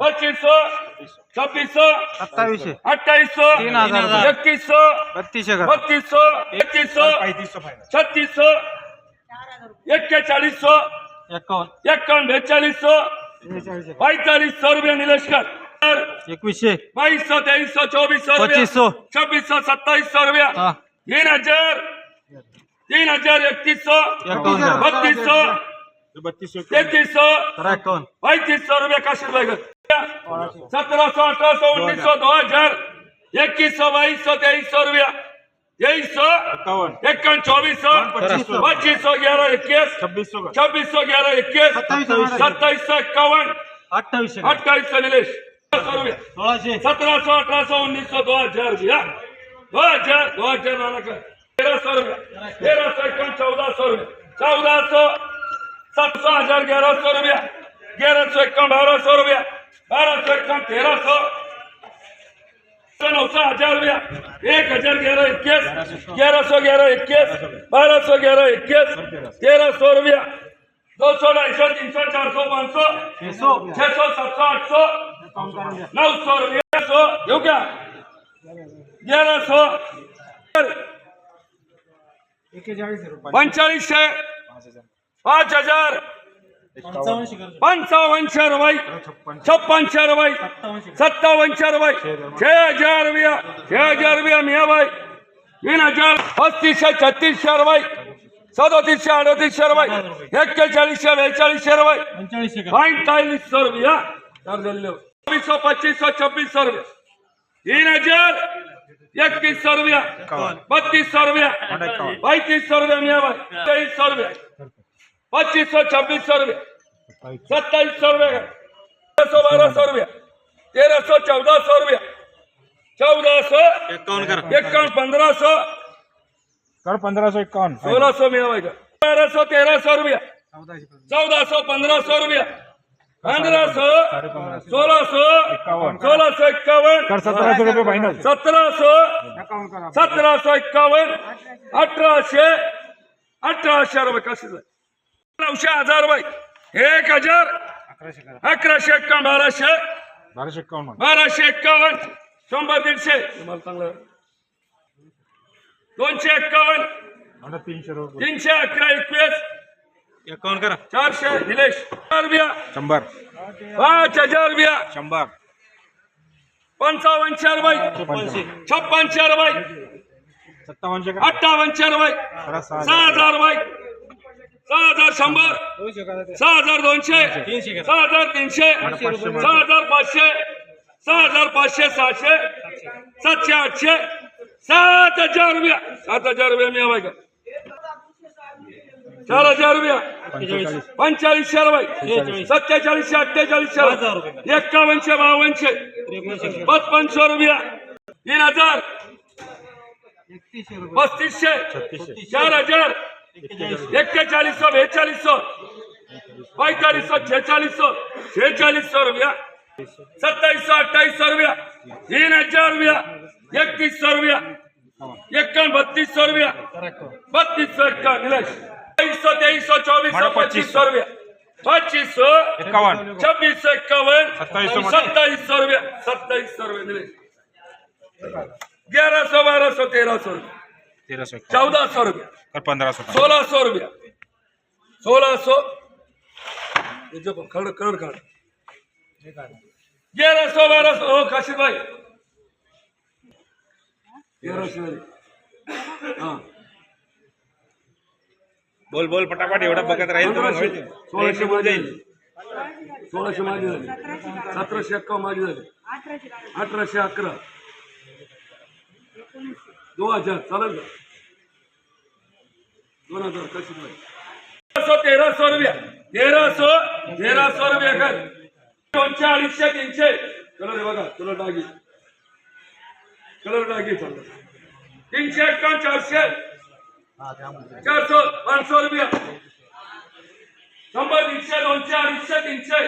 पच्चीसशे छब्बीसशे सत्तावीसशे अठ्ठावीसशे तीन हज़ार. एकतीसशे बत्तीसशे करा बत्तीसशे एकतीसशे छत्तीसशे एक्केचाळीसशे एकावन्न एक्कावन्न बेचाळीसशे पैतालीस सौ रुपये निलेश कर। एकवीसशे बाईस सौ तेईस सौ चौबीस सौ पच्चीस सौ। छब्बीस सौ सत्ताईस सौ रुपया। तीन हज़ार। तीन हज़ार एकतीस सौ। एकावन्न करा बत्तीस सौ तैतीस सौ। पैंतीस सौ रुपये काशी भाई सत्रह सौ अठारह सौ उन्नीस सौ दो हज़ार इक्कीस सौ बाईस सौ तेईस सौ रुपया। तेईस सौ इक्यावन चौबीस सौ पच्चीस सौ। ग्यारह इक्कीस छब्बीस सौ। छब्बीस सौ ग्यारह इक्कीस सत्ताईस सौ इक्यावन अट्ठाईस अट्ठाईस सौ निलेश। सत्रह सौ अठारह सौ उन्नीस सौ दो हज़ार रुपया। दो हज़ार दो हज़ार नाना का। तेरह सौ रुपया। तेरह सौ इक्यावन चौदह सौ रुपया। चौदह सौ सत्रह हज़ार ग्यारह सौ रुपया। ग्यारह सौ इक्यावन बारह सौ रुपया। બારહ સો એકસઠ તેરસો નવસો હજાર રૂપિયા એક હજાર ગ્યારહ એકવીસ ગ્યારસો ગ્યારહ એકવીસ બારસો ગ્યારહ એકવીસ તેરસો રૂપિયા દોસો ઢાઈસો તીનસો ચારસો પાંચસો છસો સાતસો આઠસો નવસો રૂપિયા સો એવું ક્યાં ગ્યારસો પંચાળીસ છે પાંચ હજાર सौ सात सौ। आठ सौ नौ सौ ग्यारह सौ येऊ क्या ग्यारह सौ पंचाळीसशे पाच हज़ार। पंचावनशे रुपये रुपये सत्तावनशे रुपये छह हज़ार रुपया छह हज़ार रुपया मिया भाई। तीन हज़ार पस्तीसशे छत्तीसशे रुपये सदोतीसशे अडतीसशे रुपये एक्केचाळीसशे बेचाळीसशे रुपये पंचेचाळीसशे करा पैंतालीस सौ रुपया। चौबीस सौ पच्चीस सौ छब्बीस सौ रुपया। तीन हज़ार इक्कीस सौ रुपया। बत्तीस सौ रुपया। पैंतीस सौ रुपया मियाँ भाई। तेईस सौ रुपया। पच्चीस सौ छब्बीस सौ रुपया। सत्ताईस सौ। रुपया। तेरह सौ बारह सौ रुपया। तेरह सौ चौदह सौ रुपया। चौदह सौ इक्यावन पंद्रह सौ। कर पंद्रह सौ इक्यावन। सोलह सौ मियाँ भाई का। बारह सौ तेरह सौ रुपया। चौदह सौ पंद्रह सौ रुपया। पंद्रह सौ सोलह सौ सोलह सौ इक्यावन। कर सत्रह सौ रुपये फाइनल सतरा सौ सतरा सौ एक्कावन्न अठराशे अठराशे रुपये। कसे नऊशे हजार रुपये एक हजार. अकराशे एक्कावन्न बाराशे. बाराशे एक्कावन्न. बाराशे एक्कावन्न. शंभर दीडशे. तुम्हाला चांगलं. दोनशे एक्कावन्न. आता तीनशे तीनशे अकरा एकवीस. एकावन्न करा. चारशे निलेश. हजार रुपया. शंभर. पाच हजार रुपया. शंभर. पंचावनशे रुपये छप्पनशे. रुपये सत्तावनशे का अठ्ठावनशे रुपये सहा हजार रुपये सहा हजार शंभर सहा हजार दोनशे सहा हजार तीनशे सहा हजार पाचशे सहा हजार पाचशे सहाशे सातशे आठशे सात हजार रुपया सात हजार रुपया मी हवाय का चार हजार रुपया. पंचेचाळीस. पंचेचाळीसशे रुपये. सत्तेचाळीसशे अठ्ठेचाळीसशे एक्कावनशे बावनशे पचपनशे रुपया. तीन हजार. पस्तीसशे. चार हजार. एक्केचाळीस सौ बेचाळीस सौ। पैंतालीस सौ छेचालीस सौ छेचालीस सौ रुपया। सत्ताईस सौ अट्ठाईस सौ रुपया। तीन हज़ार रुपया। इकतीस सौ रुपया। इक्यावन बत्तीस सौ रुपया। बत्तीस सौ इक्यावन निलेश। तेईस सौ तेईस सौ चौबीस सौ पच्चीस सौ रुपया। पच्चीस सौ एक्कावन्न छब्बीस सौ इक्यावन। सत्ताईस सौ सत्ताईस सौ रुपया। सत्ताईस सौ रुपया निलेश। ग्यारह सौ बारह सौ तेरह सौ रुपया। तेरह सौ चौदह सौ रुपया। कर पंद्रह सौ सोलह सौ रुपया। सोलह सौ। ये जो खड़ खड़ खड़ ग्यारह सौ बारह सौ। ओ काशिफ भाई। तेरह सौ। हाँ। बोल बोल पटापट एवढा बघत राहील तर मग होईल. सोळाशे माझी झाली. सोळाशे माझी झाली. सतराशे माझी झाली. अठराशे अकरा. दोन हज़ार. चालेल का? दोन हजार कशी तेरा सो तेरा सो रुपया. तेरा सो तेरा सो रुपया कर दोनशे अडीचशे तीनशे. कलर बघा कलर डागी. कलर डागी चाललं तीनशे एक्कावन्न चारशे. चार सौ पाच रुपया. शंभर तीनशे दोनशे अडीचशे तीनशे.